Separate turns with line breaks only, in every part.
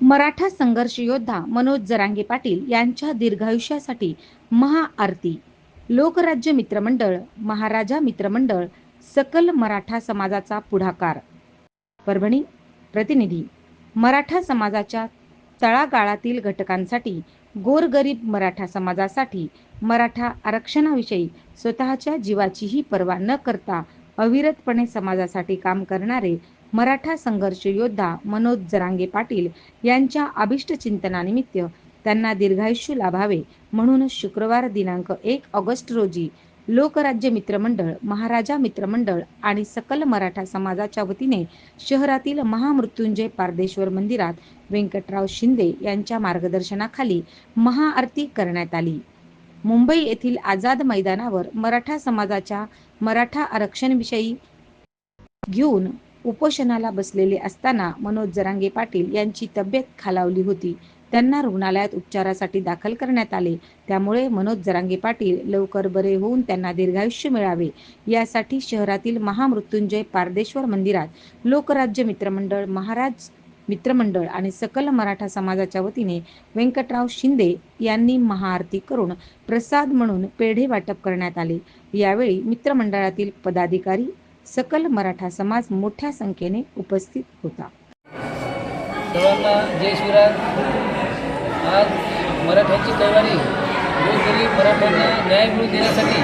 मराठा संघर्ष योद्धा मनोज जरांगे पाटील यांच्या दीर्घायुष्यासाठी महाआरती. लोकराज्य मित्रमंडळ महाराजा मित्रमंडळ सकल मराठा समाजाचा पुढाकार. परभणी प्रतिनिधी. मराठा समाजाच्या तळागाळातील घटकांसाठी गोरगरीब मराठा समाजासाठी मराठा आरक्षणाविषयी स्वतःच्या जीवाचीही पर्वा न करता अविरतपणे समाजासाठी काम करणारे मराठा संघर्ष योद्धा मनोज जरांगे पाटील यांच्या अभिष्ट चिंतनानिमित्त त्यांना दीर्घायुष्य लाभावे म्हणून शुक्रवार दिनांक एक ऑगस्ट रोजी लोकराज्य मित्रमंडळ महाराजा मित्रमंडळ आणि सकल मराठा समाजाच्या वतीने शहरातील महामृत्युंजय पारदेश्वर मंदिरात व्यंकटराव शिंदे यांच्या मार्गदर्शनाखाली महाआरती करण्यात आली. मुंबई येथील आझाद मैदानावर मराठा समाजाच्या मराठा आरक्षणविषयी घेऊन उपोषणाला बसलेले असताना मनोज जरांगे पाटील यांची तब्येत खालावली होती. त्यांना रुग्णालयात उपचारासाठी दाखल करण्यात आले. त्यामुळे मनोज जरांगे पाटील लवकर बरे होऊन त्यांना दीर्घायुष्य मिळावे. यासाठी शहरातील महामृत्युंजय पारदेश्वर मंदिरात लोकराज्य मित्रमंडळ महाराज मित्रमंडळ आणि सकल मराठा समाजाच्या वतीने व्यंकटराव शिंदे यांनी महाआरती करून प्रसाद म्हणून पेढे वाटप करण्यात आले. यावेळी मित्रमंडळातील पदाधिकारी सकल मराठा समाज मोठ्या संख्येने उपस्थित होता.
सर्वांना जय शिवराज आज मराठ्यांची तलवारी गोरगरीब मराठ्यांना न्याय मिळवून देण्यासाठी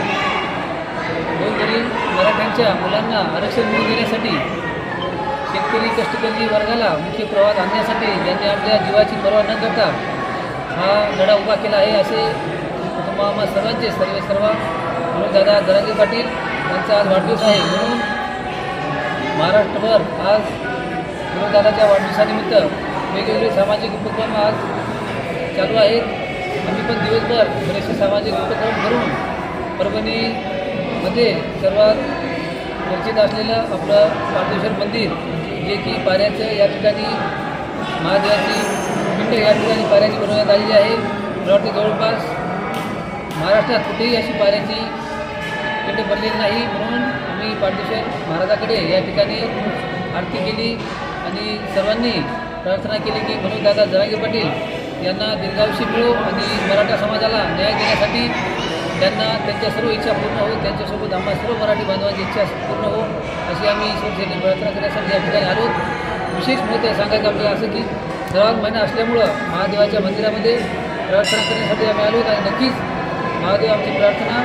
गोरगरीब मराठ्यांच्या मुलांना आरक्षण मिळवून देण्यासाठी शेतकरी कष्टकरी वर्गाला मुख्य प्रवाहात आणण्यासाठी त्यांनी आपल्या जीवाची पर्वा न करता हा लढा उभा केला आहे असे कुटुंबा सर्वांचे सर्व सर्व. दादा जरांगे पाटील यांचा आज वाढदिवस आहे. म्हणून महाराष्ट्रभर आज दादाच्या वाढदिवसानिमित्त वेगवेगळे सामाजिक उपक्रम आज चालू आहेत. आम्ही पण दिवसभर बरेचसे सामाजिक उपक्रम करून परभणीमध्ये सर्वात चर्चेत असलेलं आपलं पारदेश्वर मंदिर जे की पाऱ्याचं या ठिकाणी महादेवाची पिंड या ठिकाणी पाऱ्याची बनवण्यात आलेली आहे. मला वाटतं जवळपास महाराष्ट्रात कुठेही अशी पाऱ्याची पिंड बनलेली नाही म्हणून आम्ही पारदेश्वर महाराजाकडे या ठिकाणी आरती केली आणि सर्वांनी प्रार्थना केली की म्हणून दादा जरांगे पाटील यांना दीर्घावशी मिळो आणि मराठा समाजाला न्याय देण्यासाठी त्यांना त्यांच्या सर्व इच्छा पूर्ण हो त्यांच्यासोबत आम्हाला सर्व मराठी बांधवांची इच्छा पूर्ण हो अशी आम्ही ईश्वरसेने प्रार्थना करण्यासाठी या ठिकाणी आलो. विशेष महत्त्व सांगायचं आपल्याला असं की श्रावण महिना असल्यामुळं महादेवाच्या मंदिरामध्ये प्रार्थना करण्यासाठी आम्ही आलो आणि नक्कीच महादेव आमची प्रार्थना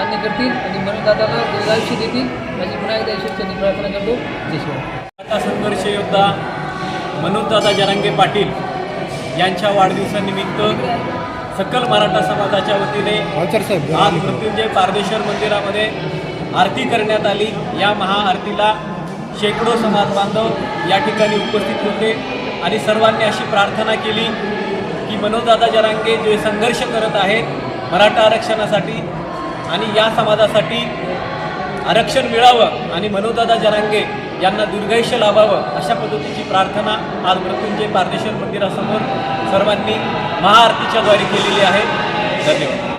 मान्य करतील आणि मनोदादाला दीर्घायुष्य देतील. माझी पुन्हा एकदा ईश्वरसेने प्रार्थना करतो. जय शिवाय
मराठा संघर्ष योद्धा मनोजदादा जरांगे पाटील यांच्या वाढदिवसानिमित्त सकल मराठा समाजाच्या वतीने आज मृत्युंजय पारदेश्वर मंदिरामध्ये आरती करण्यात आली. या महाआरतीला शेकडो समाज बांधव या ठिकाणी उपस्थित होते आणि सर्वांनी अशी प्रार्थना केली की मनोजदादा जरांगे जे संघर्ष करत आहेत मराठा आरक्षणासाठी आणि या समाजासाठी आरक्षण मिळावं आणि मनोदादा जरांगे यांना दीर्घायुष्य लाभावं अशा पद्धतीची प्रार्थना आज मृत्युंजय पारदेश्वर मंदिरासमोर सर्वांनी महाआरतीच्या द्वारे केलेली आहे. धन्यवाद.